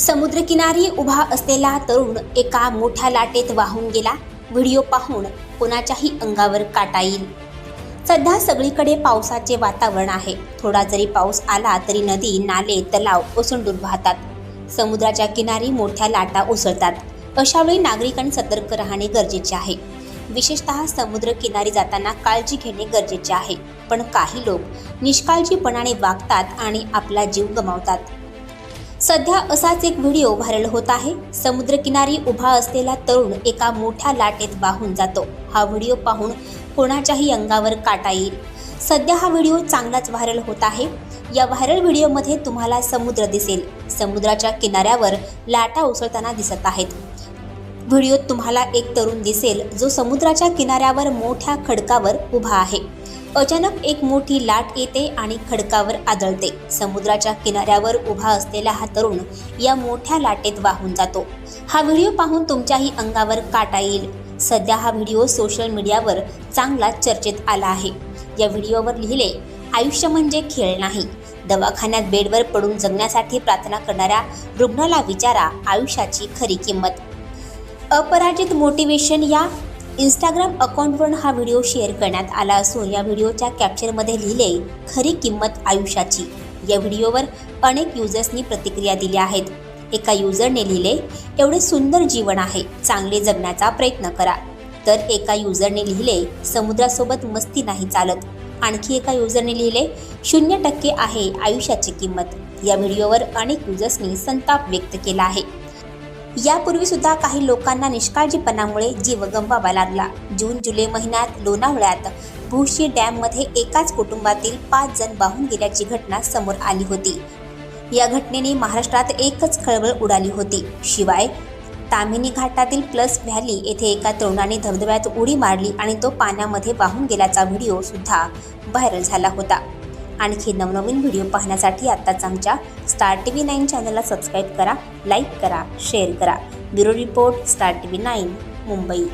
समुद्रकिनारी उभा असलेला तरुण एका मोठ्या लाटेत वाहून गेला. व्हिडिओ पाहून कोणाच्याही अंगावर काटा येईल. सध्या सगळीकडे पावसाचे वातावरण आहे. थोडा जरी पाऊस आला तरी नदी नाले तलाव ओसंडून वाहतात. समुद्राच्या किनारी मोठ्या लाटा उसळतात अशावेळी नागरिकांनी सतर्क राहणे गरजेचे आहे. विशेषतः समुद्र किनारी जाताना काळजी घेणे गरजेचे आहे. पण काही लोक निष्काळजीपणाने वागतात आणि आपला जीव गमावतात. सध्या असाच एक व्हिडिओ व्हायरल होत आहे. समुद्रकिनारी उभा असलेला तरुण एका मोठ्या लाटेत वाहून जातो. हा व्हिडिओ पाहून कोणाच्याही अंगावर काटा येईल. सध्या हा व्हिडिओ चांगलाच व्हायरल होत आहे. या व्हायरल व्हिडिओमध्ये तुम्हाला समुद्र दिसेल. समुद्राच्या किनाऱ्यावर लाटा उसळताना दिसत आहेत. व्हिडिओत तुम्हाला एक तरुण दिसेल जो समुद्राच्या किनाऱ्यावर मोठ्या खडकावर उभा आहे. अचानक एक मोठी लाट येते आणि खडकावर आदळते. समुद्राच्या किनाऱ्यावर उभा असलेला हा तरुण या मोठ्या लाटेत वाहून जातो. हा व्हिडिओ पाहून तुमच्याही अंगावर काटा येईल. सध्या हा व्हिडिओ सोशल मीडियावर चांगला चर्चेत आला आहे. या व्हिडिओवर लिहिले आयुष्य म्हणजे खेळ नाही. दवाखान्यात बेडवर पडून जगण्यासाठी प्रार्थना करणाऱ्या रुग्णाला विचारा आयुष्याची खरी किंमत. अपराजित मोटिवेशन या इंस्टाग्राम अकाउंटवरून हा व्हिडिओ शेअर करण्यात आला असून या व्हिडिओच्या कॅप्चरमध्ये लिहिले खरी किंमत आयुष्याची. या व्हिडिओवर अनेक युजर्सनी प्रतिक्रिया दिल्या आहेत. एका युजरने लिहिले एवढे सुंदर जीवन आहे. चांगले जगण्याचा प्रयत्न करा. तर एका युजरने लिहिले समुद्रासोबत मस्ती नाही चालत. आणखी एका युजरने लिहिले शून्य टक्के आहे आयुष्याची किंमत. या व्हिडिओवर अनेक युजर्सनी संताप व्यक्त केला आहे. यापूर्वी सुद्धा काही लोकांना निष्काळजीपणामुळे जीव गमवावा लागला. जून जुलै महिन्यात लोणावळ्यात भूशी डॅममध्ये एकाच कुटुंबातील पाच जण वाहून गेल्याची घटना समोर आली होती. या घटनेने महाराष्ट्रात एकच खळबळ उडाली होती. शिवाय तामिनी घाटातील प्लस व्हॅली येथे एका तरुणाने धबधब्यात उडी मारली आणि तो पाण्यामध्ये वाहून गेल्याचा व्हिडिओ सुद्धा व्हायरल झाला होता. आणखी नवनवीन व्हिडिओ पाहण्यासाठी आत्ताच आमच्या स्टार टी व्ही नाईन चॅनलला सबस्क्राईब करा लाईक करा शेअर करा. Bureau report star T V nine Mumbai.